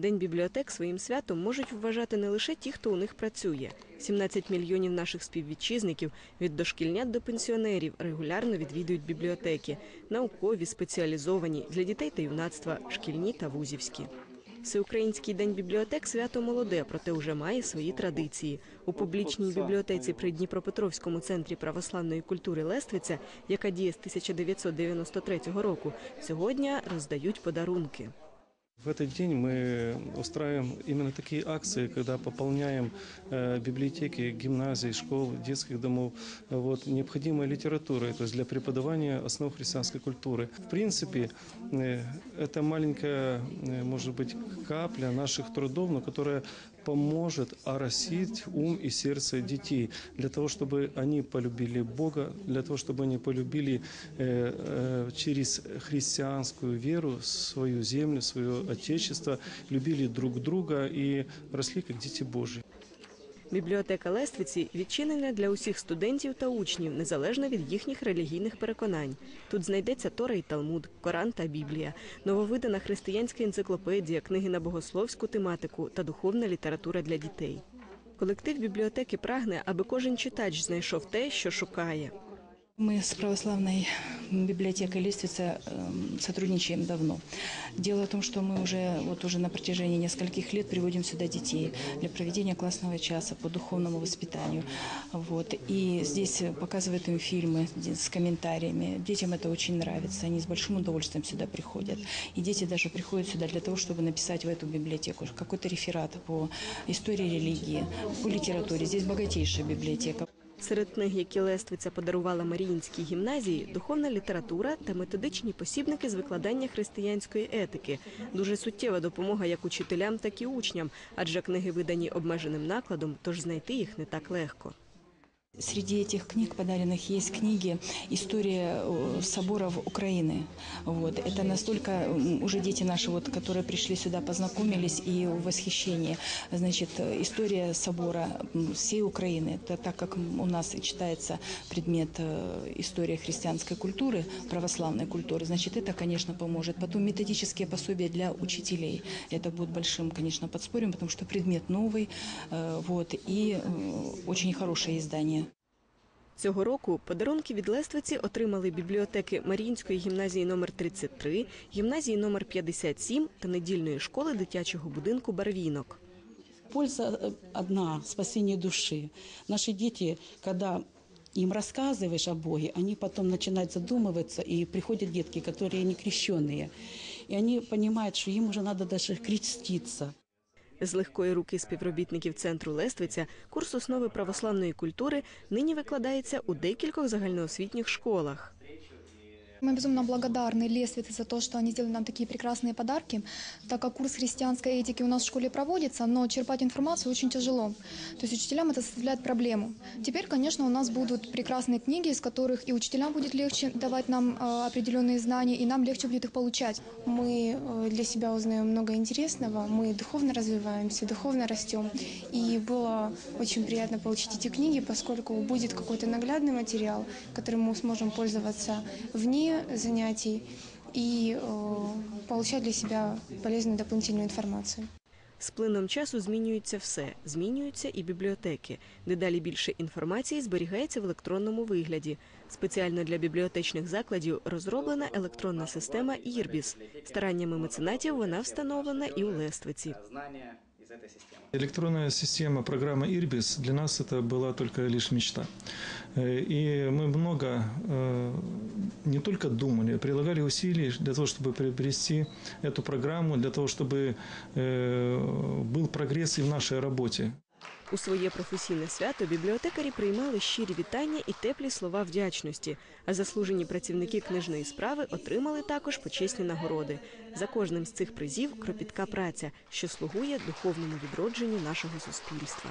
День бібліотек своїм святом можуть вважати не лише ті, хто у них працює. 17 мільйонів наших співвітчизників від дошкільнят до пенсіонерів регулярно відвідують бібліотеки, наукові, спеціалізовані для дітей та юнацтва, шкільні та вузівські. Всеукраїнський день бібліотек свято молоде, проте вже має свої традиції. У публічній бібліотеці при Дніпропетровському центрі православної культури Лествиця, яка діє з 1993 року, сьогодні роздають подарунки. В этот день мы устраиваем именно такие акции, когда пополняем э, библиотеки, гимназий, школ, детских домов вот, необходимой литературой, то есть для преподавания основ христианской культуры. В принципе, э, это маленькая, э, может быть, капля наших трудов, но которая поможет оросить ум и сердце детей, для того, чтобы они полюбили Бога, для того, чтобы они полюбили э, э, через христианскую веру свою землю, свое Отечество, любили друг друга и росли как дети Божьи. Бібліотека Лествиці відчинена для усіх студентів та учнів, незалежно від їхніх релігійних переконань. Тут знайдеться Тора і Талмуд, Коран та Біблія, нововидана християнська енциклопедія, книги на богословську тематику та духовна література для дітей. Колектив бібліотеки прагне, аби кожен читач знайшов те, що шукає. Мы с православной библиотекой Листвица эм, сотрудничаем давно. Дело в том, что мы уже, вот уже на протяжении нескольких лет приводим сюда детей для проведения классного часа по духовному воспитанию. Вот. И здесь показывают им фильмы с комментариями. Детям это очень нравится, они с большим удовольствием сюда приходят. И дети даже приходят сюда для того, чтобы написать в эту библиотеку какой-то реферат по истории религии, по литературе. Здесь богатейшая библиотека. Серед книг, які Лествиця подарувала Маріїнській гімназії, духовна література та методичні посібники з викладання християнської етики. Дуже суттєва допомога як учителям, так і учням, адже книги видані обмеженим накладом, тож знайти їх не так легко. Среди этих книг подаренных есть книги «История э, соборов Украины». Вот. Это настолько уже дети наши, вот, которые пришли сюда, познакомились и в восхищении. Значит, история собора всей Украины. Это так как у нас читается предмет э, история христианской культуры, православной культуры, значит, это, конечно, поможет. Потом методические пособия для учителей. Это будет большим, конечно, подспорьем, потому что предмет новый, э, вот, и очень хорошее издание. Цього року подарунки від Лествиці отримали бібліотеки Маріїнської гімназії номер 33, гімназії номер 57 та недільної школи дитячого будинку Барвінок. Польза э, одна – спасение души. Наши дети, когда им рассказываешь о Боге, они потом начинают задумываться, и приходят детки, которые не крещенные. И они понимают, что им уже надо даже креститься. З легкої руки співробітників центру Лествиця курс основи православної культури нині викладається у декількох загальноосвітніх школах. Мы безумно благодарны Лествице за то, что они сделали нам такие прекрасные подарки, так как курс христианской этики у нас в школе проводится, но черпать информацию очень тяжело. То есть учителям это составляет проблему. Теперь, конечно, у нас будут прекрасные книги, из которых и учителям будет легче давать нам э, определенные знания, и нам легче будет их получать. Мы э, для себя узнаем много интересного, мы духовно развиваемся, духовно растем. И было очень приятно получить эти книги, поскольку будет какой-то наглядный материал, которым мы сможем пользоваться вне занятий и э, получать для себя полезную дополнительную информацию. З плином часу змінюється все, змінюються і бібліотеки. Дедалі більше інформації зберігається в електронному вигляді. Спеціально для бібліотечних закладів розроблена електронна система «Ірбіс». Стараннями меценатів вона встановлена і у Лествиці. Из этой системы. Электронная система, программа Ирбис для нас это была только лишь мечта. Э, И мы много э, не только думали, прилагали усилий для того, чтобы приобрести эту программу, для того, чтобы э, был прогресс и в нашей работе. У своє професійне свято бібліотекарі приймали щирі вітання і теплі слова вдячності. А заслужені працівники книжної справи отримали також почесні нагороди. За кожним з цих призів кропітка праця, що слугує духовному відродженню нашого суспільства.